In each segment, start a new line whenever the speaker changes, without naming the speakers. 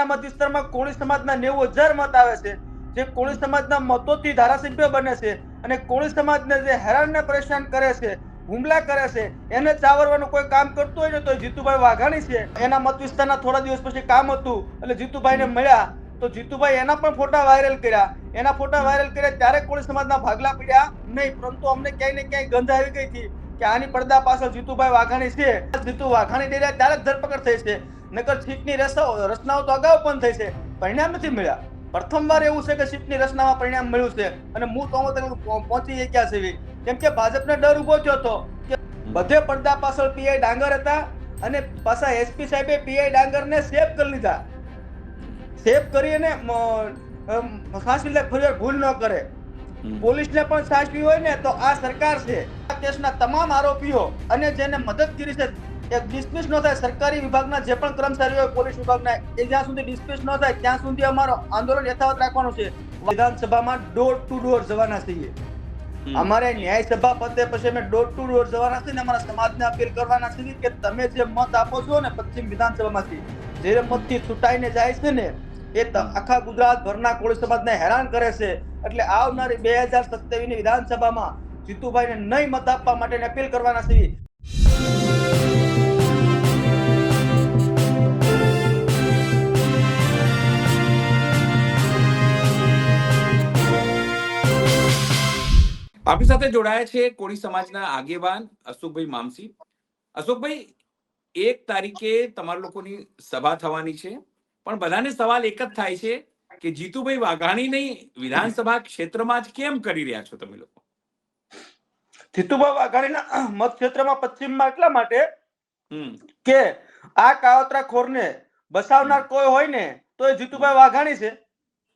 એના મત વિસ્તારમાં કોળી સમાજના નેવું હજાર મત આવે છે, જે કોળી સમાજના મતોથી ધારાસભ્ય બને છે અને કોળી સમાજને જે હેરાનને પરેશાન કરે છે, હુમલા કરે છે, એને ચાવરવાનું કોઈ કામ કરતું હોય ને તો જીતુભાઈ વાઘાણી છે. એના મત વિસ્તારના થોડા દિવસ પછી કામ હતું એટલે જીતુભાઈને મળ્યા. તો જીતુભાઈ એના પણ ફોટા વાયરલ કર્યા. એના ફોટા વાયરલ કર્યા ત્યારે કોળી સમાજના ભાગલા પડ્યા નહીં, પરંતુ અમને ક્યાંય ને ક્યાંય ગંધ આવી ગઈ હતી. કે આની પડદા પાછળ જીતુભાઈ વાઘાણી છે. જીતુ વાઘાણી ડેર્યા ત્યારે જ ધરપકડ થઈ છે. નકર છીપની રચનાઓ તો અગાઉ પણ થઈ છે. પરિણામ નથી મળ્યા. પ્રથમવાર એવું છે કે શિપની રચનામાં પરિણામ મળ્યું છે. અને હું તો તક પહોંચી ગયા છે કેમ કે ભાજપને ડર ઊભો થયો હતો કે બધે પડદા પાછળ પીઆઈ ડાંગર હતા અને પાછા એસપી સાહેબે પીઆઈ ડાંગરને સેફ કરી લીધા. સેફ કરી અને સાચવી લે ફરી ભૂલ ન કરે. પોલીસને પણ સાચવી હોય ને તો આ સરકાર છે. આ કેસના તમામ આરોપીઓ અને જેને મદદ કરી છે એ ડિસ્મિસ ન થાય. સરકારી વિભાગના જે પણ કર્મચારીઓ પોલીસ વિભાગના એ જ્યાં સુધી ડિસ્મિસ ન થાય ત્યાં સુધી અમારો આંદોલન યથાવત રાખવાનું છે. વિધાનસભામાં ડોર ટુ ડોર જવાના છીએ. અમારે ન્યાય સભા પતે પછી અમે ડોર ટુ ડોર જવાના છીએ ને અમારા સમાજને અપીલ કરવાના છીએ કે તમે જે મત આપો છો ને પશ્ચિમ વિધાનસભામાંથી જે મતથી છૂટાઈને જાય છે ને એ આખા ગુજરાત ભરના કોળી સમાજને હેરાન કરે છે. એટલે આવનારી બે હજાર સત્યાવીસની વિધાનસભામાં જીતુભાઈને નહીં મત આપવા માટે અપીલ કરવાના છીએ
આપણી સાથે જોડાયા છે કોળી સમાજના આગેવાન અશોકભાઈ મામસી. અશોકભાઈ, એક તારીખે તમારા લોકોની સભા થવાની છે, પણ બધાને સવાલ એક જ થાય છે કે જીતુભાઈ વાઘાણી નહીં વિધાનસભા ક્ષેત્રમાં જ કેમ કરી રહ્યા છો તમે લોકો?
જીતુભાઈ વાઘાણીના મત ક્ષેત્રમાં પશ્ચિમમાં એટલા માટે કે આ કાવતરા ખોરને બસાવનાર કોઈ હોય ને તો એ જીતુભાઈ વાઘાણી છે.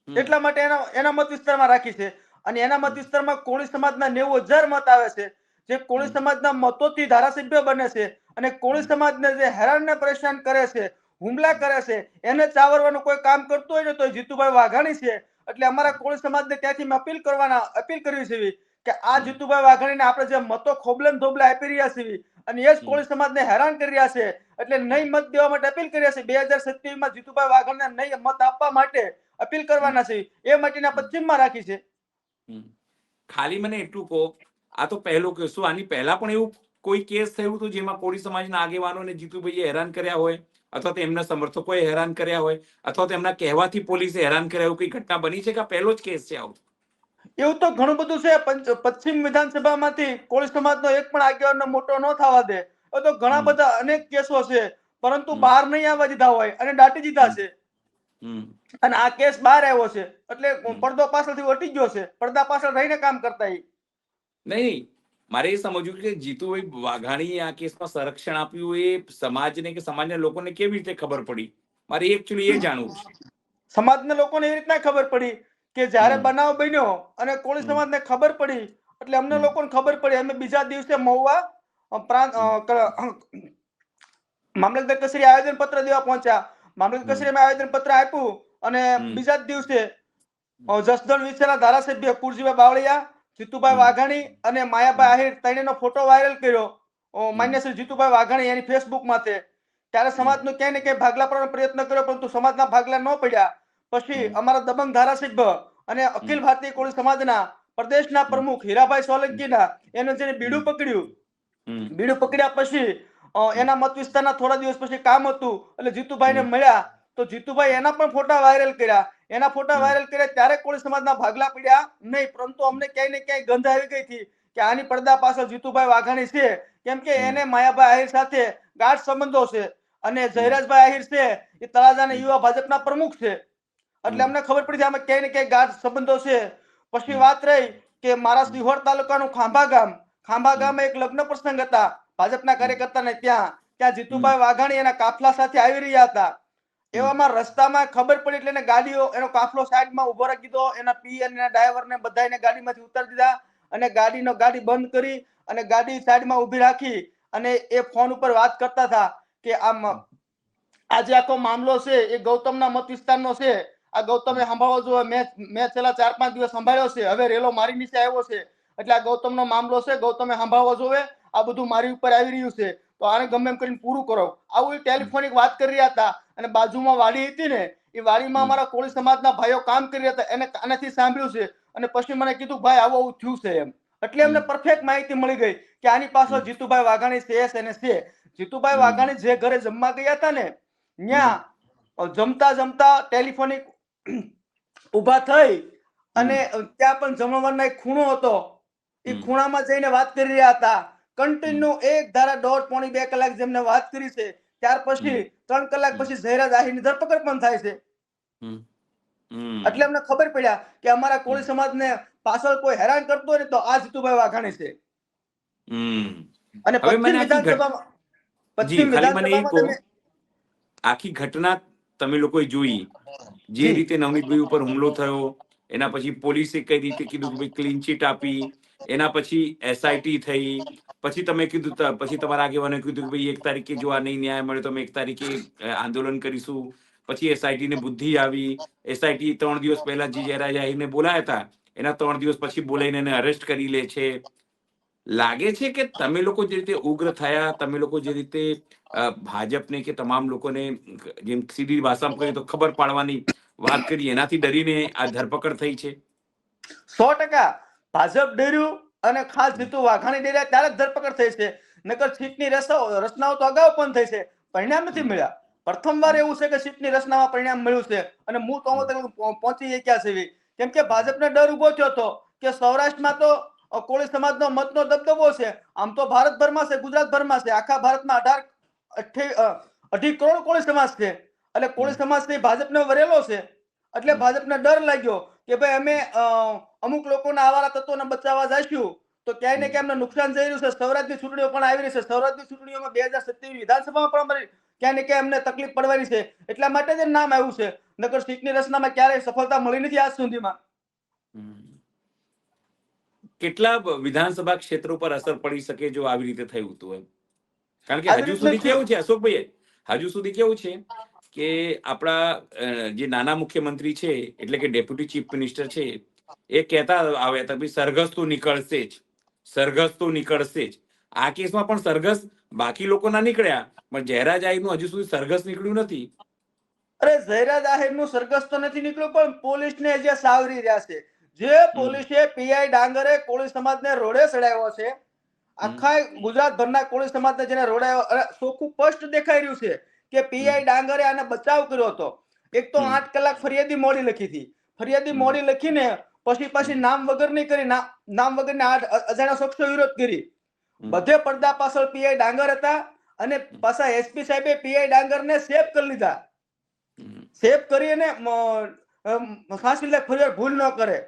એટલા માટે એના એના મત વિસ્તારમાં રાખી છે. અને એના મત વિસ્તારમાં કોળી સમાજના નેવું હજાર મત આવે છે. જે કોળી સમાજના મતોથી ધારાસભ્ય બને છે. અને કોળી સમાજને જે હેરાન ને પરેશાન કરે છે હુમલા કરે છે એને ચાવરવાનું કોઈ કામ કરતું હોય ને તો જીતુભાઈ વાઘાણી છે. એટલે અમારા કોળી સમાજને ત્યાંથી અપીલ કરવાના અપીલ કરવી છે કે આ જીતુભાઈ વાઘાણીને આપણે જે મતો ખોબલન ધોબલા આપી રહ્યા છીએ અને એ જ કોળી સમાજને હેરાન કરી રહ્યા છે એટલે નહીં મત દેવા માટે અપીલ કરી રહ્યા છે. બે હજાર સત્યાવીસમાં જીતુભાઈ વાઘાણીને નહીં મત આપવા માટે અપીલ કરવાના છે. એ માટેના પશ્ચિમમાં રાખી છે.
ખાલી મને એટલું કહો આ તો પહેલો કેસ. શું આની પહેલા પણ એવું કોઈ કેસ થયું હતું જેમાં કોળી સમાજના આગેવાનોને જીતુભાઈએ હેરાન કર્યા હોય? અથવા તો એમના સમર્થકોએ હેરાન કર્યા હોય અથવા તો એમના કહેવાથી પોલીસે હેરાન કર્યા એવું કઈ ઘટના બની છે કે પહેલો જ કેસ છે આવું?
એવું તો ઘણું બધું છે પશ્ચિમ વિધાનસભામાંથી કોળી સમાજનો એક પણ આગેવાનનો મોટો ન થવા દે. એ તો ઘણા બધા અનેક કેસો છે પરંતુ બહાર નહીં આવવા દીધા હોય અને દાટી દીધા છે. અને આ કેસ બહાર આવ્યો છે એટલે પડદો પાછળથી વટી ગયો છે પડદા પાછળ રહીને કામ કરતા
નહીં. મારે એ સમજવું કે જીતુભાઈ વાઘાણીએ આ કેસમાં સંરક્ષણ આપ્યું એ સમાજને કે સમાજના લોકોને કેવી રીતે ખબર પડી? મારે એકચ્યુઅલી એ જાણવું છે.
સમાજના લોકોને એવી રીતના ખબર પડી કે જ્યારે બનાવ બન્યો અને કોળી સમાજને ખબર પડી એટલે અમને લોકોને ખબર પડી. અમે બીજા દિવસે મહુવા પ્રાંત મામલતદાર કચેરી આયોજન પત્ર દેવા પહોંચ્યા. મામલતદાર. કચેરીમાં આવેદન પત્ર આપ્યું અને બીજા જ દિવસે જસદણ વિછેના ધારાસભ્ય કુરજીભાઈ બાવળિયા જીતુભાઈ વાઘાણી અને માયાભાઈ આહિર ત્રણેયનો ફોટો વાયરલ કર્યો. માન્ય શ્રી જીતુભાઈ વાઘાણી એની ફેસબુક માથે ત્યારે સમાજનો ક્યાંય ને ક્યાંય ભાગલા પડવાનો પ્રયત્ન કર્યો પરંતુ સમાજના ભાગલા ન પડ્યા. પછી અમારા દબંગ ધારાસભ્ય અને અખિલ ભારતીય કોળી સમાજના પ્રદેશના પ્રમુખ હીરાભાઈ સોલંકીના એને જેને બીડું પકડ્યું. બીડું પકડ્યા પછી એના મત વિસ્તારના થોડા દિવસ પછી કામ હતું એટલે જીતુભાઈને
ને
મળ્યા. તો જીતુભાઈ એના પણ ફોટા વાયરલ કર્યા. એના ફોટા વાયરલ કર્યા ત્યારે કોળી સમાજના ભાગલા પડ્યા નહીં પરંતુ અમને ક્યાંય ને ક્યાંય ગંધ આવી ગઈ હતી કે આની પડદા પાછળ જીતુભાઈ વાઘાણી છે. કેમ કે એને માયાભાઈ આહિર સાથે ગાઢ સંબંધો છે અને જયરાજભાઈ આહિર છે એ તળાજાના. યુવા ભાજપના પ્રમુખ છે. એટલે અમને ખબર પડી છે આમાં ક્યાંય ને ક્યાંય ગાઢ સંબંધો છે. પછી વાત રહી કે મારા સિહોર તાલુકાનું ખાંભા ગામ. ખાંભા
ગામમાં
ગામે એક લગ્ન પ્રસંગ હતા. ભાજપના કાર્યકર્તાને ત્યાં ત્યાં જીતુભાઈ વાઘાણી એના કાફલા સાથે આવી રહ્યા હતા. એવામાં રસ્તામાં ખબર પડી એટલે ગાડીઓ, એનો કાફલો સાઈડમાં ઊભો રાખી દીધો, એના પી અને એના ડ્રાઈવરને બધાને ગાડીમાંથી ઉતારી દીધા અને ગાડીનો ગાડી બંધ કરી અને ગાડી સાઈડમાં ઊભી રાખી અને એ ફોન ઉપર વાત કરતા હતા કે આમ આ જે આખો મામલો છે, એ ગૌતમના મત વિસ્તારનો છે. આ ગૌતમે સંભાળવો જોઈએ મેં મેં છેલ્લા ચાર પાંચ દિવસ સંભાળ્યો છે, હવે રેલો મારી નીચે આવ્યો છે. એટલે આ ગૌતમનો મામલો છે, ગૌતમે સંભાળવો જોઈએ આ બધું મારી ઉપર આવી રહ્યું છે. તો આને ગમે એમ કરીને પૂરું કરો. આવું ટેલિફોનિક વાત કરી રહ્યા હતા અને બાજુમાં વાડી હતી ને એ વાડીમાં અમારા કોળી સમાજના ભાઈઓ કામ કરી રહ્યા હતા. એને કાનેથી સાંભળ્યું છે અને પછી મને કીધું ભાઈ આવું આવું થયું છે એમ. એટલે અમને પરફેક્ટ માહિતી મળી ગઈ કે આની પાછળ જીતુભાઈ વાઘાણી છે એને છે. જીતુભાઈ વાઘાણી જે ઘરે જમવા ગયા હતા ને ત્યાં જમતા જમતા ટેલિફોનિક ઊભા થઈ અને ત્યાં પણ જમણવારના એક ખૂણો હતો. એ ખૂણામાં જઈને વાત કરી રહ્યા હતા. કન્ટિન્યુ એક ધારા દોઢ પોણી બે કલાક જેમને વાત કરી છે ત્યાર પછી ત્રણ કલાક. પછી ઝહેરા જાહીરની ધરપકડ પણ થાય છે. એટલે અમને ખબર પડ્યા કે અમારા કોળી સમાજને પાછળ કોઈ હેરાન કરતો હોય ને તો આ જીતુભાઈ વાઘાણી છે. અને પશ્ચિમ વિધાનસભામાં પશ્ચિમ
આખી ઘટના તમે લોકોએ જોઈ. જે રીતે નવનીતભાઈ ઉપર હુમલો થયો એના પછી પોલીસે કઈ રીતે કીધું કે ક્લીન ચીટ આપી એના પછી એસઆઈટી થઈ, પછી તમે કીધું પછી તમારા આગેવાને કીધું કે ભાઈ એક તારીખે જો આ નહીં ન્યાય મળે તો અમે એક તારીખે આંદોલન કરીશું. પછી એસઆઈટી ને બુદ્ધિ આવી. એસઆઈટી ત્રણ દિવસ પહેલા જી જયરા જાહીરને બોલાયા હતા. એના ત્રણ દિવસ પછી બોલાવીને એને અરેસ્ટ કરી લે છે. લાગે છે કે તમે લોકો જે રીતે ઉગ્ર થયા, તમે લોકો જે રીતે ભાજપને કે તમામ લોકોને જેમ સીધી ભાષામાં કહીએ તો ખબર પાડવાની વાત કરી, એનાથી ડરીને આ ધરપકડ થઈ છે?
સો ટકા. ભાજપ ડર્યું અને ખાસ જીતુ વાઘાણી ડેર્યા ત્યારે જ ધરપકડ થઈ છે. નકર સીટની રચનાઓ તો અગાઉ પણ થઈ છે પરિણામ નથી મળ્યા. પ્રથમવાર એવું છે કે સીટની રચનામાં પરિણામ મળ્યું છે અને હું તો પહોંચી ગયા છે કેમ કે ભાજપને ડર ઊભો થયો હતો કે સૌરાષ્ટ્રમાં તો કોળી સમાજનો મતનો દબદબો છે. આમ તો ભારતભરમાં છે ગુજરાતભરમાં છે. આખા ભારતમાં અઢાર અઢી કરોડ કોળી સમાજ છે. એટલે કોળી સમાજ છે એ ભાજપને વરેલો છે. એટલે. ભાજપને ડર લાગ્યો. કે ભાઈ અમે અમુક લોકોના આવારા તત્વોને બચાવવા જઈશું તો ક્યાંય ને ક્યાંય નુકસાન થઈ રહ્યું છે. સૌરાષ્ટ્રની ચૂંટણીઓ પણ આવી રહી છે. સૌરાષ્ટ્રની ચૂંટણીઓમાં બે હજાર સત્યાવીસ વિધાનસભામાં પણ અમારી ક્યાંય ને ક્યાંય અમને તકલીફ પડવાની છે. એટલા માટે જ નામ આવ્યું છે. નગર સીટની રચનામાં ક્યારેય સફળતા મળી નથી આજ સુધીમાં.
કેટલા વિધાનસભા ક્ષેત્રો પર અસર પડી શકે જો આવી રીતે થયું હતું એમ? કારણ કે હજુ સુધી કેવું છે અશોકભાઈ હજુ સુધી કેવું છે? કે આપણા જે નાના મુખ્યમંત્રી છે એટલે કે ડેપ્યુટી ચીફ મિનિસ્ટર છે એ કહેતા આવ્યા હતા સરઘસ તો નીકળશે જ સરઘસ તો નીકળશે જ. આ કેસમાં પણ સરઘસ બાકી લોકો ના નીકળ્યા પણ જયરા જાહીરનું હજુ સુધી સરઘસ નીકળ્યું નથી.
અરે ઝૈરા જાહેરનું સરઘસ તો નથી નીકળ્યું પણ પોલીસને જે સાવરી રહ્યા છે જે પોલીસે પીઆઈ ડાંગરે કોળી સમાજને રોડે ચડાવ્યો છે આખા ગુજરાત ભરના કોળી સમાજને જેને રોડાયો ચોખ્ખું સ્પષ્ટ દેખાઈ રહ્યું છે કે પીઆઈ ડાંગરે આને બચાવ કર્યો હતો. એક તો આઠ કલાક ફરિયાદી મોડી લખી હતી. ફરિયાદી મોડી લખીને પછી પાછી નામ વગરની કરી નામ નામ વગરની આઠ અજાણ્યા શખ્સો વિરોધ કરી. બધે પડદા પાછળ પીઆઈ ડાંગર હતા અને પાછા એસપી સાહેબે પીઆઈ ડાંગરને સેફ કરી લીધા. સેફ કરી અમ, સાચવી ફરિયાદ ભૂલ ન કરે.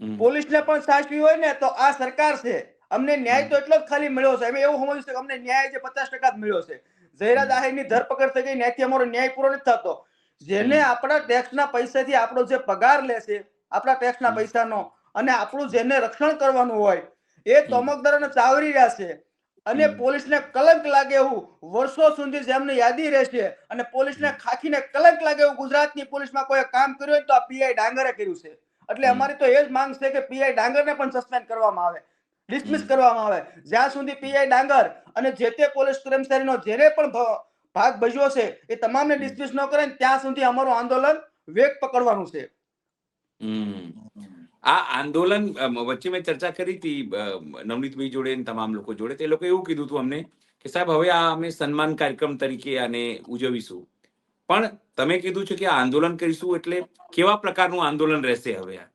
પોલીસ
પોલીસને પણ સાચવી હોય ને તો આ સરકાર છે. અમને ન્યાય તો એટલો જ ખાલી મળ્યો છે. અમે એવું સમજ્યું છે કે અમને ન્યાય જે પચાસ ટકા જ મળ્યો છે. ઝૈરા દાહીની ધરપકડ થઈ ગઈ ન્યાયથી અમારો ન્યાય પૂરો નથી થતો જેને. આપણા ટેક્સના પૈસાથી આપણો જે પગાર લે છે આપણા ટેક્સના. પૈસાનો અને આપણું જેને રક્ષણ કરવાનું હોય એ. તમકદારોને ચાવરી રહ્યા છે અને. પોલીસને કલંક લાગે એવું વર્ષો સુધી જેમની યાદી રહેશે અને પોલીસને. ખાખીને કલંક લાગે એવું ગુજરાતની પોલીસમાં કોઈ કામ કર્યું હોય તો આ પીઆઈ ડાંગરે કર્યું છે એટલે અમારી તો એ જ માંગ છે કે પીઆઈ ડાંગરને પણ સસ્પેન્ડ કરવામાં આવે ડિસમિસ કરવામાં આવે. જ્યાં સુધી પીઆઈ ડાંગર અને જે તે પોલીસ કર્મચારીનો જેને પણ ભાગ ભજવ્યો છે એ તમામને ડિસમિસ ન કરે ત્યાં સુધી અમારું આંદોલન વેગ પકડવાનું છે.
આ આંદોલન વચ્ચે મેં ચર્ચા કરી હતી નવનીતભાઈ જોડે તમામ લોકો જોડે તે લોકો એવું કીધું હતું અમને કે સાહેબ હવે આ અમે સન્માન કાર્યક્રમ તરીકે આને ઉજવીશું. પણ તમે કીધું છે કે આંદોલન કરીશું એટલે કેવા પ્રકારનું આંદોલન રહેશે હવે આ?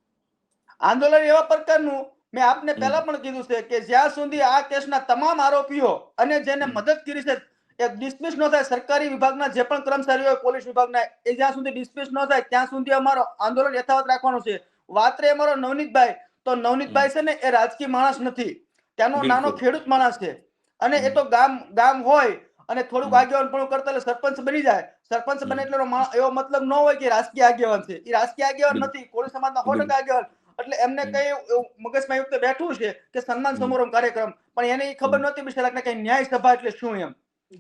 આંદોલન એવા પ્રકારનું મેં આપને. પહેલા પણ કીધું છે કે જ્યાં સુધી આ કેસના તમામ આરોપીઓ અને જેને મદદ કરી છે એ ડિસમિસ ન થાય સરકારી વિભાગના જે પણ કર્મચારીઓ પોલીસ વિભાગના એ જ્યાં સુધી ડિસમિસ ન થાય ત્યાં સુધી અમારો આંદોલન યથાવત રાખવાનું છે. વાત રહી અમારો નવનીતભાઈ. તો નવનીતભાઈ છે ને એ રાજકીય માણસ નથી. ત્યાંનો નાનો ખેડૂત માણસ છે. અને એ તો ગામ ગામ હોય અને થોડુંક. આગેવાન પણ કરતા એટલે સરપંચ બની જાય. સરપંચ બને એટલે એવો મતલબ ન હોય કે રાજકીય આગેવાન છે. એ રાજકીય આગેવાન નથી. કોળી સમાજના સો ટકા આગેવાન. એટલે એમને કઈ મગજમાં એવું બેઠું છે કે સન્માન. સમારોહ કાર્યક્રમ. પણ એને ખબર. નહોતી બિચારાને કે ન્યાય સભા એટલે શું એમ?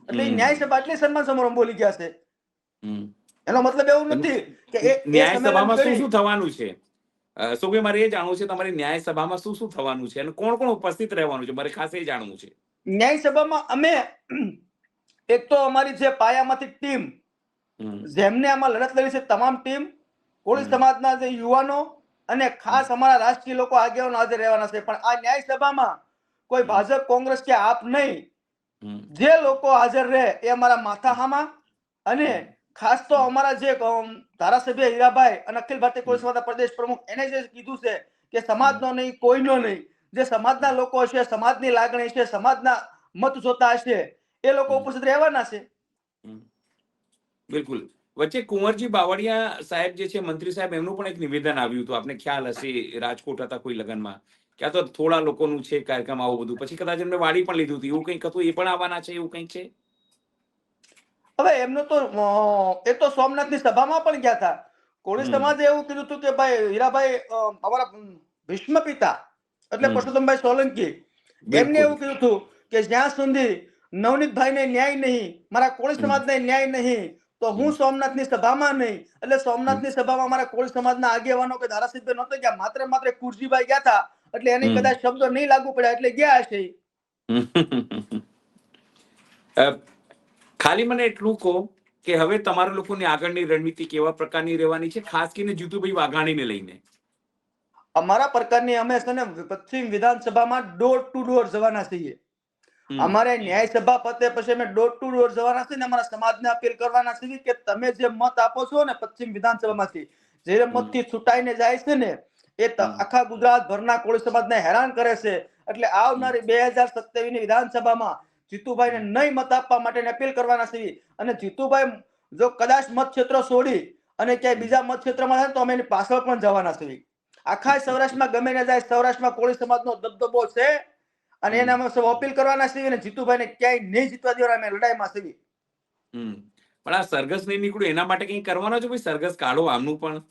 એટલે ન્યાય સભા એટલે સન્માન સમારોહ બોલી ગયા છે. એનો મતલબ એવું નથી કે
ન્યાય સભામાં શું શું થવાનું છે? સુભાઈ મારે એ જાણવું છે તમારી ન્યાય સભામાં શું શું થવાનું છે? અને કોણ કોણ ઉપસ્થિત રહેવાનું છે? મારે ખાસ એ જાણવું છે.
ન્યાય સભામાં અમે એક તો અમારી જે પાયામાંથી ટીમ. જેમને આમાં લડત લડી છે તમામ ટીમ કોળી. સમાજના જે યુવાનો અને ખાસ અમારા રાજકીય લોકો આગેવાનો હાજર રહેવાના છે. પણ આ ન્યાય સભામાં કોઈ ભાજપ કોંગ્રેસ કે આપ નહીં. જે લોકો હાજર રહે એ અમારા માથાહામાં. અને ખાસ તો અમારા જે ધારાસભ્ય હીરાભાઈ અને અખિલ ભારતીય કોંગ્રેસ વાળા પ્રદેશ પ્રમુખ એને જે કીધું છે કે સમાજનો નહીં કોઈનો નહીં. જે સમાજના લોકો છે સમાજની લાગણી છે સમાજના મત જોતા હશે એ લોકો ઉપસ્થિત રહેવાના છે.
બિલકુલ. વચ્ચે કુંવરજી બાવળિયા સાહેબ જે છે મંત્રી સાહેબ એમનું પણ એક નિવેદન આવ્યું હતું. આપને ખ્યાલ હશે રાજકોટ હતા કોઈ લગ્નમાં. ક્યાં તો થોડા લોકોનું છે કાર્યક્રમ આવું બધું. પછી કદાચ એમને વાડી પણ લીધું હતું. એવું કંઈક હતું? એ પણ આવવાના છે? એવું કંઈક છે?
હવે એમનું તો એ તો સોમનાથની સભામાં પણ ગયા હતા. કોળી સમાજે એવું કીધું હતું કે ભાઈ હીરાભાઈ અમારા ભીષ્મ પિતા એટલે. પરસોત્તમભાઈ સોલંકી એમને એવું કીધું હતું કે જ્યાં સુધી નવનીતભાઈને ન્યાય નહીં મારા કોળી. સમાજને ન્યાય નહીં તો હું સોમનાથની સભામાં નહીં. એટલે સોમનાથની સભામાં અમારા કોળી સમાજના આગેવાનો કે ધારાસભ્ય નહોતા ગયા. માત્ર માત્ર કુરજીભાઈ ગયા હતા. એટલે એને કદાચ શબ્દો નહીં લાગુ પડ્યા એટલે ગયા હશે.
ખાલી મને એટલું કહો કે હવે તમારા લોકોની આગળની રણનીતિ કેવા પ્રકારની રહેવાની છે? ખાસ કરીને જીતુભાઈ વાઘાણીને લઈને.
અમારા પ્રકારની અમે પશ્ચિમ વિધાનસભામાં ડોર ટુ ડોર જવાના છીએ. અમારે ન્યાય સભા પતે પછી અમે ડોર ટુ ડોર જવાના છે ને અમારા સમાજને અપીલ કરવાના છે કે તમે જે મત આપો છો ને પશ્ચિમ વિધાનસભામાંથી જે મતથી છૂટાઈને જાય છે ને એ આખા ગુજરાત ભરના કોળી સમાજને હેરાન કરે છે. એટલે આવનારી બે હજાર સત્યાવીસની વિધાનસભામાં જીતુભાઈને નહીં મત આપવા માટે અપીલ કરવાના છે અને જીતુભાઈ જો કદાચ મત ક્ષેત્ર છોડી અને ક્યાંય બીજા મત ક્ષેત્રમાં જાય તો અમે એની પાછળ પણ જવાના છે આખા સૌરાષ્ટ્રમાં ગમે ને જાય સૌરાષ્ટ્રમાં કોળી સમાજનો દબદબો છે. અને એને અમે સૌ અપીલ કરવાના છીએ અને જીતુભાઈને ક્યાંય નહીં જીતવા દેવાના અમે લડાઈમાં છીએ.
પણ આ સરઘસ નહીં નીકળ્યું એના માટે કંઈ કરવાનો છે ભાઈ સરઘસ કાઢો આમનું પણ?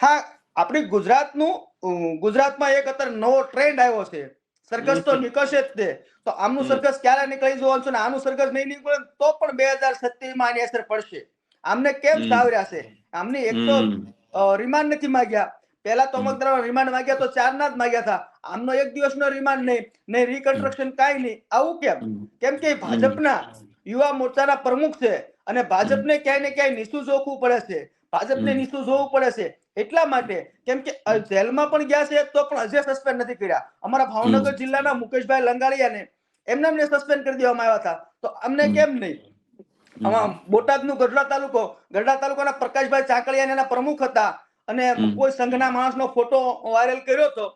હા આપણી ગુજરાતનું ગુજરાતમાં એક અત્યારે નવો ટ્રેન્ડ આવ્યો છે. સરઘસ તો. નીકળશે જ તે. તો આમનું સરઘસ ક્યારે નીકળી જવાનું છે ને આનું સરઘસ નહીં નીકળે તો પણ બે હજાર સત્યાવીસમાં આની અસર પડશે. આમને કેમ. સાવર્યા છે? આમની એક તો રિમાન્ડ નથી માંગ્યા. પહેલા તો. અમુક રિમાન્ડ માંગ્યા તો ચાર ના જ માંગ્યા હતા. આમનો એક દિવસનો રિમાન્ડ નહીં નહીં રિકન્સ્ટ્રક્શન કાંઈ નહીં. આવું કેમ? કેમ કે ભાજપના યુવા મોરચાના પ્રમુખ છે અને ભાજપને ક્યાંય ને ક્યાંય નીચું જોખવું પડે છે. ભાજપને. નીચું જોવું પડે છે. એટલા માટે કેમ કે જેલમાં પણ ગયા છે તો પણ હજી સસ્પેન્ડ નથી કર્યા. અમારા ભાવનગર જિલ્લાના મુકેશભાઈ લંગાળિયાને એમને એમને સસ્પેન્ડ કરી દેવામાં આવ્યા હતા. તો અમને કેમ નહીં? આમાં બોટાદનું ગઢડા તાલુકો ગઢડા તાલુકાના પ્રકાશભાઈ ચાકલિયા એના પ્રમુખ હતા. અને કોઈ સંઘના માણસનો ફોટો વાયરલ કર્યો હતો.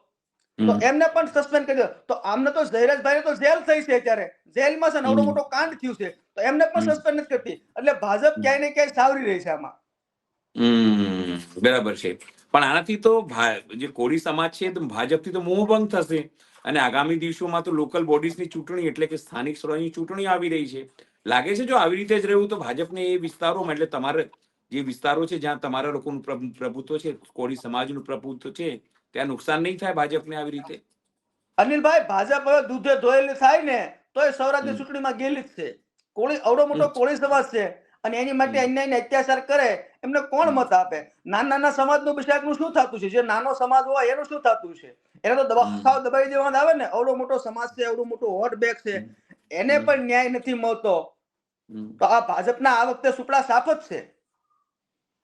તો. એમને પણ સસ્પેન્ડ કરી તો આમને તો જયરાજભાઈ તો જેલ થઈ છે અત્યારે. જેલમાં છે
નવડો
મોટો કાંડ થયું છે. તો એમને પણ સસ્પેન્ડ નથી કરતી. એટલે ભાજપ ક્યાંય ને ક્યાંય સાવરી રહી છે આમાં.
બરાબર છે. પણ આનાથી તો જે કોળી સમાજ છે તો ભાજપથી તો મોહભંગ થશે. અને આગામી દિવસોમાં તો લોકલ બોડીઝની ચૂંટણી એટલે કે સ્થાનિક સ્વરાજની ચૂંટણી આવી રહી છે. લાગે છે જો આવી રીતે જ રહેવું તો ભાજપને એ વિસ્તારોમાં એટલે તમારે જે વિસ્તારો છે જ્યાં તમારા લોકોનું પ્રભુ- પ્રભુત્વ છે કોળી સમાજનું પ્રભુત્વ છે ત્યાં નુકસાન નહીં થાય ભાજપને આવી રીતે?
અનિલભાઈ ભાજપ દૂધે ધોયેલી થાય ને તો એ સૌરાષ્ટ્રની ચૂંટણીમાં ગયેલી જ છે. કોળી અવડો મોટો કોળી સમાજ છે અને એની માટે અન્યાયને અત્યાચાર કરે એમને કોણ મત આપે? નાના નાના સમાજનું બિચારનું શું થતું છે? જે નાનો સમાજ હોય એનું શું થતું છે? એને તો દબાવ દબાઈ દેવામાં આવે ને અવડો મોટો સમાજ છે અવડો મોટો હોટ બેગ છે એને પણ ન્યાય નથી મળતો. તો આ ભાજપના આ વખતે સુપડા સાફ જ છે.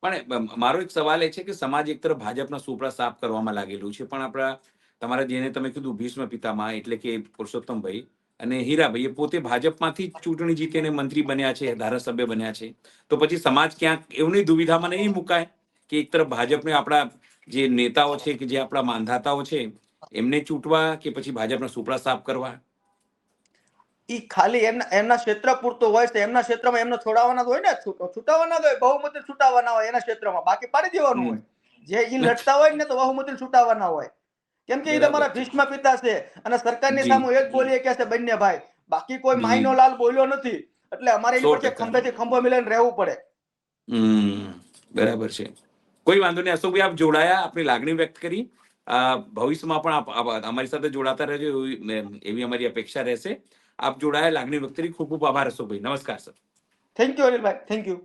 પણ મારો એક સવાલ એ છે કે સમાજ એક તરફ ભાજપના સુપડા સાફ કરવામાં લાગેલું છે, પણ આપણા, તમારા જેને તમે કીધું ભીષ્મ પિતામાં એટલે કે પુરુષોત્તમભાઈ અને હીરાભાઈ એ પોતે ભાજપમાંથી ચૂંટણી જીતીને મંત્રી બન્યા છે, ધારાસભ્ય બન્યા છે, તો પછી સમાજ ક્યાંક એવની દુવિધામાં નહીં મુકાય કે એક તરફ ભાજપને આપણા જે નેતાઓ છે કે જે આપણા માંધાતાઓ છે, એમને ચૂંટવા કે પછી ભાજપના સુપડા સાફ કરવા?
ખાલી એમના એમના ક્ષેત્ર પૂરતો હોય છે એમના ક્ષેત્રમાં એમને છોડાવવાના હોય ને છૂટ- છૂટાવવાના હોય બહુમતી છૂટાવવાના હોય એના ક્ષેત્રમાં બાકી પાડી દેવાનું હોય. જે એ લડતા હોય ને તો બહુમતી છૂટાવવાના હોય. કેમ કે એ તમારા ભીષ્મ પિતા છે અને સરકારની સામે એક બોલીએ કે છે બંને ભાઈ. બાકી કોઈ
જી.
લાલ બોલ્યો નથી. એટલે અમારે એની વચ્ચે. ખંભેથી ખંભો મિલાઈને રહેવું પડે.
બરાબર છે. કોઈ વાંધો નહીં અશોકભાઈ આપ જોડાયા આપની લાગણી વ્યક્ત કરી. ભવિષ્યમાં પણ આપ અમારી સાથે જોડાતા રહેજો એવી અમારી અપેક્ષા રહેશે. આપ જોડાયા. લાગણી વ્યક્ત કરી ખૂબ ખૂબ આભાર અશોકભાઈ. નમસ્કાર, sir.
Thank you Anilbhai. Thank you